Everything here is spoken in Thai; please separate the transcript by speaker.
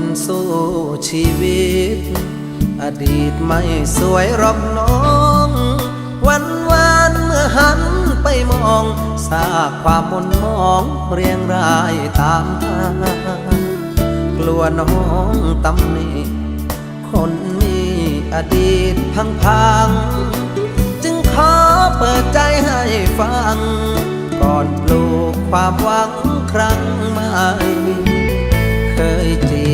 Speaker 1: นสู้ชีวิต อดีตไม่สวยรอกน้อง วันวานเมื่อหันไปมองซาความมนมองเรียงรายตามทางกลัวน้องตำหนิคนมีอดีตพังพังๆจึงขอเปิดใจให้ฟัง ก่อนปลูกความหวังครั้งใหม่เคยจี